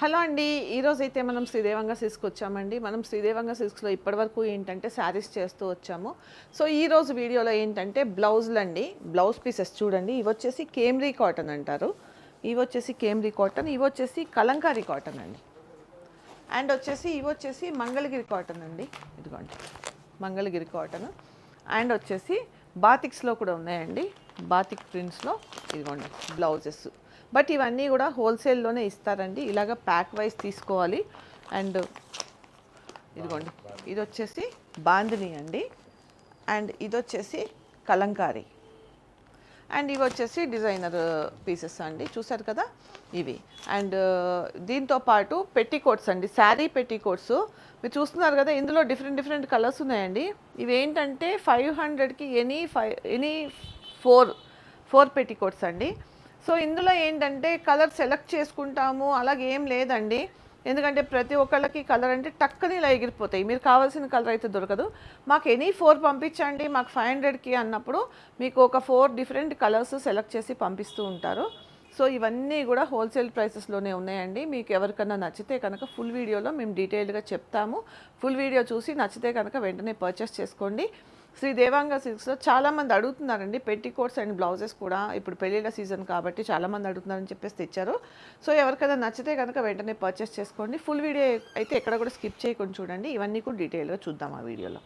Hello అండి ఈరోజు అయితే మనం శ్రీదేవంగా సిల్క్స్కి వచ్చామండి. మనం శ్రీదేవంగా సిల్క్స్లో ఇప్పటివరకు ఏంటంటే శారీస్ చేస్తూ వచ్చాము. సో ఈ రోజు వీడియోలో ఏంటంటే బ్లౌజులు అండి. బ్లౌజ్ పీసెస్ చూడండి. ఇవి వచ్చేసి కేమ్రీ కాటన్ అంటారు. ఇవి వచ్చేసి కేమ్రీ కాటన్. ఇవి వచ్చేసి కలంకారీ కాటన్ అండి. అండ్ వచ్చేసి ఇవి వచ్చేసి మంగళగిరి కాటన్ అండి. ఇదిగోండి మంగళగిరి కాటన్. అండ్ వచ్చేసి బాతిక్స్లో కూడా ఉన్నాయండి. బాతిక్ ప్రింట్స్లో ఇదిగోండి బ్లౌజెస్. బట్ ఇవన్నీ కూడా హోల్సేల్లోనే ఇస్తారండి. ఇలాగ ప్యాక్ వైజ్ తీసుకోవాలి. అండ్ ఇదిగోండి ఇది వచ్చేసి బాందిని అండి. అండ్ ఇది వచ్చేసి కలంకారీ. అండ్ ఇవి వచ్చేసి డిజైనర్ పీసెస్ అండి చూసారు కదా? ఇవి. అండ్ దీంతో పాటు పెట్టికోట్స్ అండి శారీ పెట్టికోట్స్. మీరు చూస్తున్నారు కదా ఇందులో డిఫరెంట్ డిఫరెంట్ కలర్స్ ఉన్నాయండి. ఇవి ఏంటంటే ఫైవ్ హండ్రెడ్కి any five any four four petticoats అండి. సో ఇందులో ఏంటంటే కలర్ సెలెక్ట్ చేసుకుంటాము అలాగే ఏం లేదండి. ఎందుకంటే ప్రతి ఒక్కళ్ళకి కలర్ అంటే టక్కని ఇలా ఎగిరిపోతాయి. మీరు కావాల్సిన కలర్ అయితే దొరకదు. మాకు ఎనీ ఫోర్ పంపించండి మాకు ఫైవ్ హండ్రెడ్కి అన్నప్పుడు మీకు ఒక ఫోర్ డిఫరెంట్ కలర్స్ సెలెక్ట్ చేసి పంపిస్తూ ఉంటారు. సో ఇవన్నీ కూడా హోల్సేల్ ప్రైసెస్లోనే ఉన్నాయండి. మీకు ఎవరికన్నా నచ్చితే కనుక ఫుల్ వీడియోలో మేము డీటెయిల్డ్గా చెప్తాము. ఫుల్ వీడియో చూసి నచ్చితే కనుక వెంటనే పర్చేస్ చేసుకోండి. శ్రీ దేవాంగ సిల్క్స్లో చాలామంది అడుగుతున్నారండి పెట్టి కోట్స్ అండ్ బ్లౌజెస్ కూడా. ఇప్పుడు పెళ్ళిళ్ళ సీజన్ కాబట్టి చాలామంది అడుగుతున్నారని చెప్పేసి తెచ్చారు. సో ఎవరికైనా నచ్చితే కనుక వెంటనే పర్చేస్ చేసుకోండి. ఫుల్ వీడియో అయితే ఎక్కడ కూడా స్కిప్ చేయకుండా చూడండి. ఇవన్నీ కూడా డీటెయిల్గా చూద్దాం ఆ వీడియోలో.